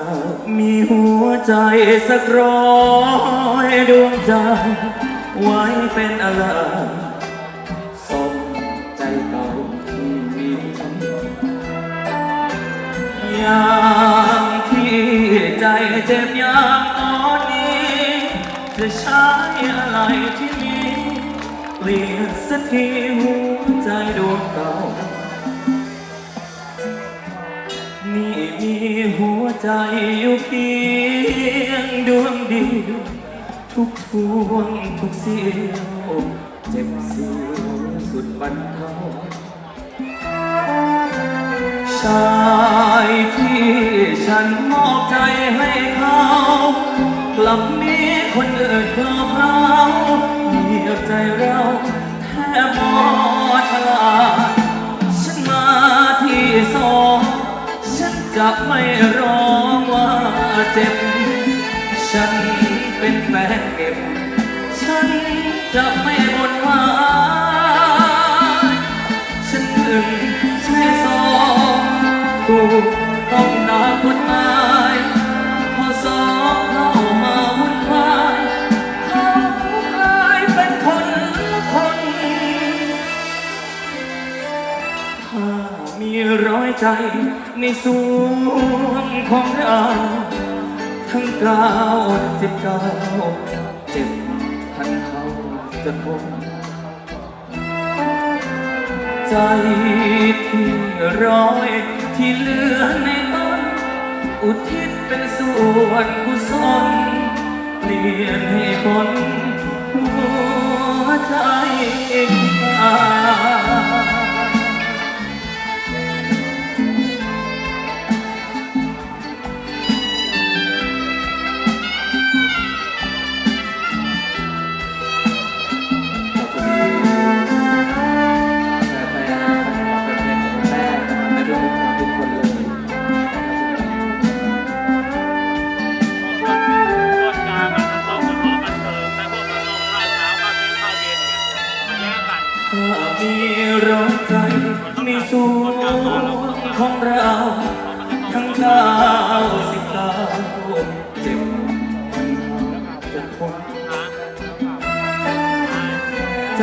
ากมีหัวใจสักร้อยดวงใจ ไว้เป็นอะไรสมใจเก่าที่มียามที่ใจเจ็บยามตอนนี้ จะใช้อะไรที่มีเปลี่ยนสักทีหัวใจดวงเก่า ใจอยู่เพียงดวงเดียวทุกทวงทุกเสียวเจ็บเสียวสุดบรรเทาชายที่ฉันมอบใจให้เขากลับมีคนอื่นครอเราเหยียบใจเราแทบหมด ไม่ร้องว่าเจ็บ ฉันเป็นแฟนเก็บ ฉันจะไม่บ่นว่า ฉันหนึ่งใช่สองถูต้องตามกฎหมายพอสองเข้ามาวุ่นวายเขากลายเป็นคนละคน ถ้ามีร้อยใจ ในส่วนของเรา ทั้งเก้าสิบเก้าเจ็บทันเขาจะทนใจที่ร้อยที่เหลือในต้นอุทิศเป็นส่วนกุศลเปลี่ยนให้คนหัวใจ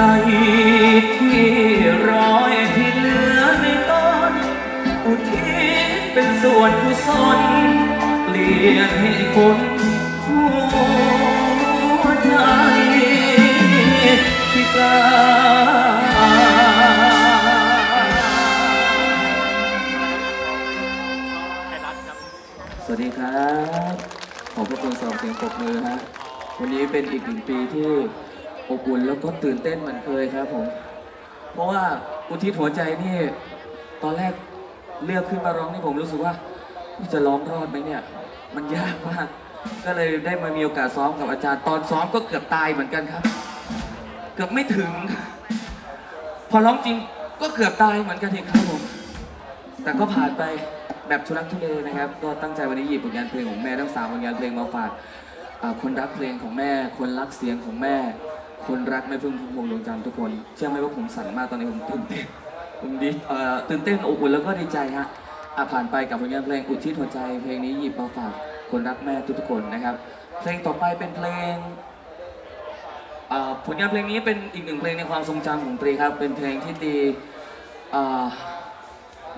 ใจที่ร้อยที่เหลือในตอนอุทิศเป็นส่วนกุศลเปลี่ยนให้คนหัวใจที่กล้าสวัสดีครับ ขอบพระคุณสำหรับเสียงปรบมือฮะ วันนี้เป็นอีกหนึ่งปีที่ อบอุ่นแล้วก็ตื่นเต้นเหมือนเคยครับผม เพราะว่าอุทิศหัวใจนี่ ตอนแรกเลือกขึ้นมาร้องนี่ผมรู้สึกว่าจะร้องรอดไหมเนี่ย มันยากมาก ก็เลยได้มามีโอกาสซ้อมกับอาจารย์ ตอนซ้อมก็เกือบตายเหมือนกันครับ เกือบไม่ถึง พอร้องจริงก็เกือบตายเหมือนกันอีกครับผม แต่ก็ผ่านไปแบบทุลักทุเลนะครับ ก็ตั้งใจวันนี้หยิบผลงานเพลงของแม่ทั้งสามผลงานเพลงมาฝากคนรักเพลงของแม่ คนรักเสียงของแม่ คนรักแม่พึ่งพุ่มพวงดวงจันทร์ทุกคนเชื่อไหมว่าผมสั่นมากตอนนี้ผมตื่นเต้นผมดีเอ่อตื่นเต้นอบอุ่นแล้วก็ดีใจฮะอะผ่านไปกับผลงานเพลงอุทิศหัวใจ เพลงนี้หยิบมาฝากคนรักแม่ทุกๆคนนะครับ เพลงต่อไปเป็นเพลงอ่อผลงานเพลงนี้เป็นอีกหนึ่งเพลงในความทรงจำของตรีครับ เป็นเพลงที่ตีอ่อ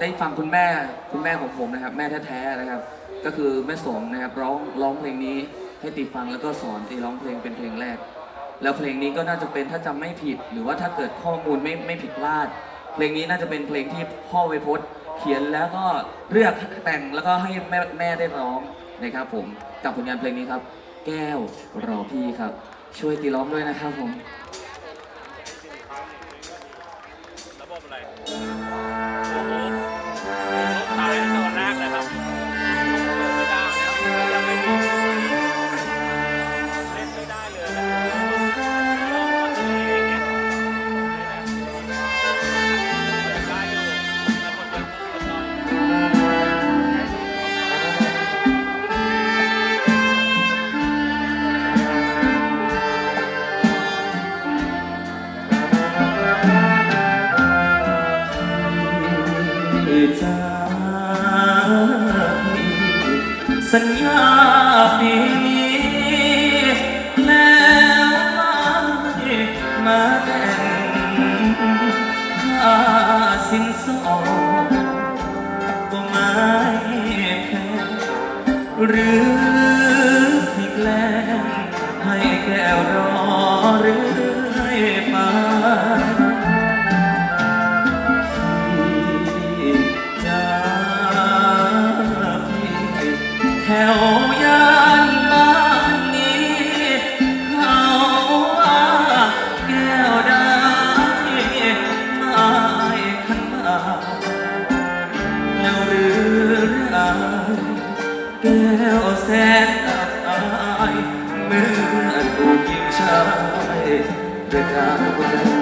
ได้ฟังคุณแม่คุณแม่ของผมนะครับ แม่แท้ๆนะครับ ก็คือแม่สมนะครับร้องร้องเพลงนี้ให้ตีฟังแล้วก็สอนตีร้องเพลงเป็นเพลงแรก แล้วเพลงนี้ก็น่าจะเป็นถ้าจำไม่ผิด หรือว่าถ้าเกิดข้อมูลไม่ไม่ผิดพลาด เพลงนี้น่าจะเป็นเพลงที่พ่อไวยพจน์เขียนแล้วก็เลือกแต่งแล้วก็ให้แม่แม่ได้ร้องนะครับ ผมกับผลงานเพลงนี้ครับ แก้วรอพี่ครับ ช่วยตีร้องด้วยนะครับผม จากสัญญาปีนี้แล้วไม่มาแต่งค่าสินสอดก็ไม่แพงหรือ กยิ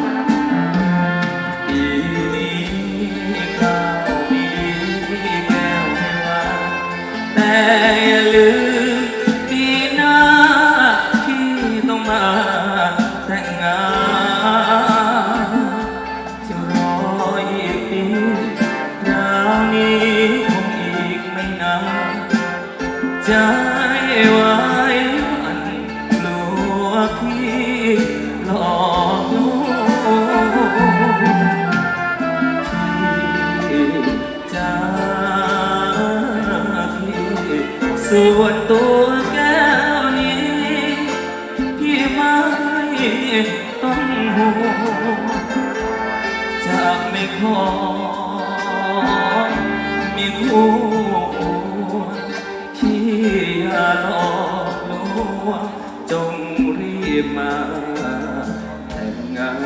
ส่วนตัวแก้วนี้พี่ไม่ต้องห่วงจะไม่ขอมีคู่ที่อย่าหลอกลวงจงรีบมาแต่งงาน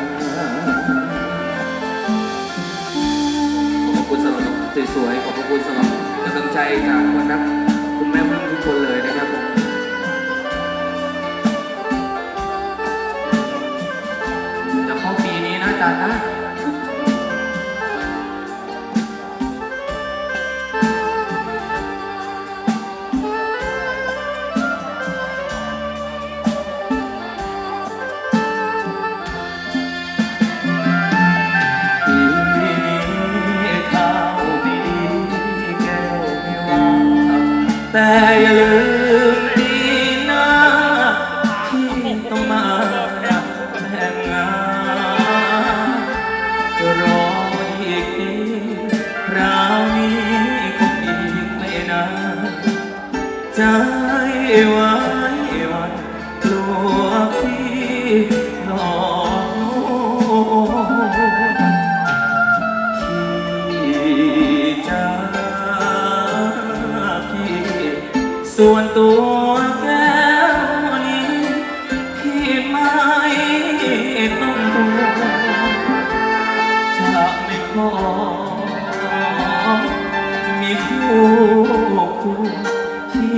ขอบคุณสำหรับสวยๆขอบคุณสำหรับกำลังใจจากคนรัก ทุกคนเลยนะครับผมจะเข้าปีนี้นะอาจารย์นะ ส่วนตัวแก้วนี้พี่ไม่ต้องห่วจะไม่ขอมีคู่คู่ที่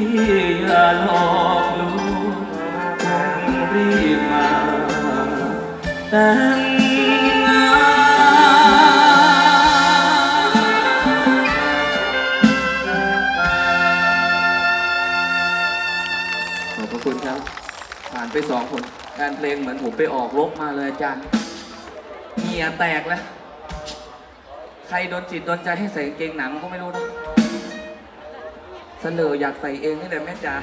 อย่าหลอกลวงจงรีบมาแต่ ไปสองผลงานเพลงเหมือนผมไปออกรบมาเลยอาจารย์เหงียแตกแล้ว ใครโดนจิตโดนใจให้ใส่กางเกงหนังก็ไม่รู้นะเสนออยากใส่เองนี่แหละแม่จ๋า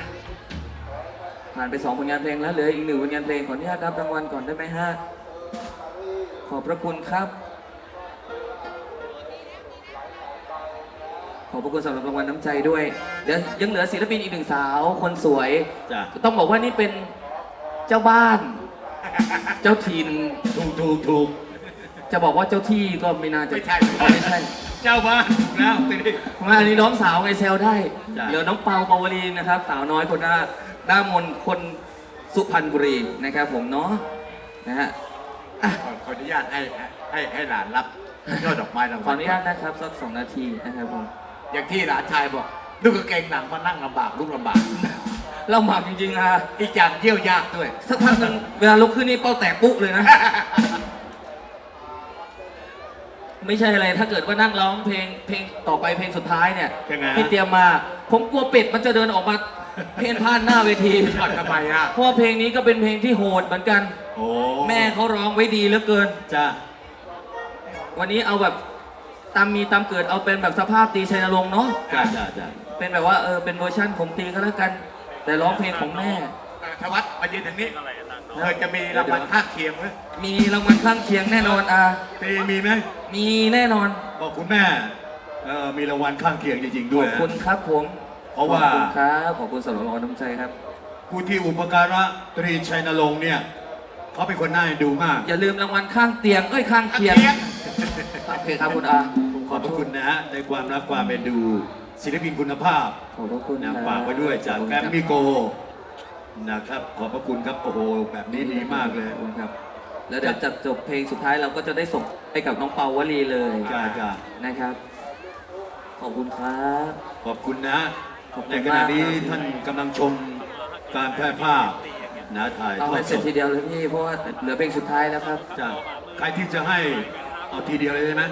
ผ่านไปสองผลงานเพลงแล้วเหลืออีกหนึ่งผลงานเพลงขออนุญาตรับรางวัลก่อนได้ไหมฮะ ขอบพระคุณครับ ขอบพระคุณสำหรับรางวัลน้ำใจด้วย เดี๋ยวยังเหลือศิลปินอีกหนึ่งสาวคนสวย จ้ะ ต้องบอกว่านี่เป็นเจ้าบ้าน เจ้าถิ่นถูกถูกถูกจะบอกว่าเจ้าที่ก็ไม่น่าจะไม่ใช่อ๋อไม่ใช่เจ้าบ้านถูกแล้วทีนี้มาอันนี้น้องสาวไงแซวได้ จ้ะเหลือน้องเปาปาวลีนะครับ สาวน้อยคนหน้าหน้ามนต์คนสุพรรณบุรีนะครับ ผมเนาะนะฮะอะขอขออนุญาตให้ให้ให้หลานรับยอดดอกไม้รางขวัอลอนุญาตนะครับสักสองนาทีนะครับผมอย่างที่หลานชายบอกดูกางเกงหนังมานั่งลำบากลุกลำบาก เราหมักจริงๆนะอีกอย่างเยี่ยวยากด้วย สักพักหนึ่งเวลาลุกขึ้นนี่เป้าแตกปุ๊เลยนะ ไม่ใช่อะไร ถ้าเกิดว่านั่งร้องเพลงเพลงต่อไปเพลงสุดท้ายเนี่ยยังไงฮะ ที่เตรียมมา ผมกลัวเป็ดมันจะเดินออกมาเพ่นพ่านหน้าเวทีปัดทำไมอะเพราะว่าเพลงนี้ก็เป็นเพลงที่โหดเหมือนกัน โอ้แม่เขาร้องไว้ดีเหลือเกิน จ้าวันนี้เอาแบบตามมีตามเกิดเอาเป็นแบบสภาพตีชัยนรงค์เนาะ จ้าจ้าจ้าเป็นแบบว่าเออเป็นเวอร์ชั่นผมตีก็แล้วกัน แต่ร้องเพลงของแม่ ธวัฒน์มายืนทางนี้อะไรอาจารย์เธอจะมีรางวัลข้างเคียงไหมมีรางวัลข้างเคียงแน่นอนอะตีมีไหมมีแน่นอน บอกคุณแม่เอ่อมีรางวัลข้างเคียงจริงๆขด้วยอบนะคุณครับผมเพราะว่าขอบคุณครับขอบคุณสำหรับรางวัลน้ำใจครับผู้ที่อุปการะตรีชัยนรงค์เนี่ยเขาเป็นคนน่าเอ็นดูมาก อย่าลืมรางวัลข้างเตียงเอ้ยข้างข้างเคียงเคียงโอเคครับคุณอาขอบพระคุณนะฮะในความรักความเป็นดู ศิลปินคุณภาพขอบพระคุณนะครับฝากไว้ด้วยจากขอบคุณแกรมมี่โกนะครับ ขอบพระคุณครับโอ้โหแบบนี้ดีมากเลย ขอบคุณครับ แล้วเดี๋ยวจัดจบเพลงสุดท้ายเราก็จะได้ส่งไปกับน้องเปาวลีเลยจ้าจ้า นะครับ ขอบคุณครับ ขอบคุณนะขอบคุณในขณะนี้มากครับ ท่านกำลังชมการแพร่ภาพนะถ่ายเอาทอให้ดเสสร็จดทีเดียวเลยพี่เพราะว่าเหลือเพลงสุดท้ายแล้วครับ จ้าใครที่จะให้เอาทีเดียวเลยได้ไหม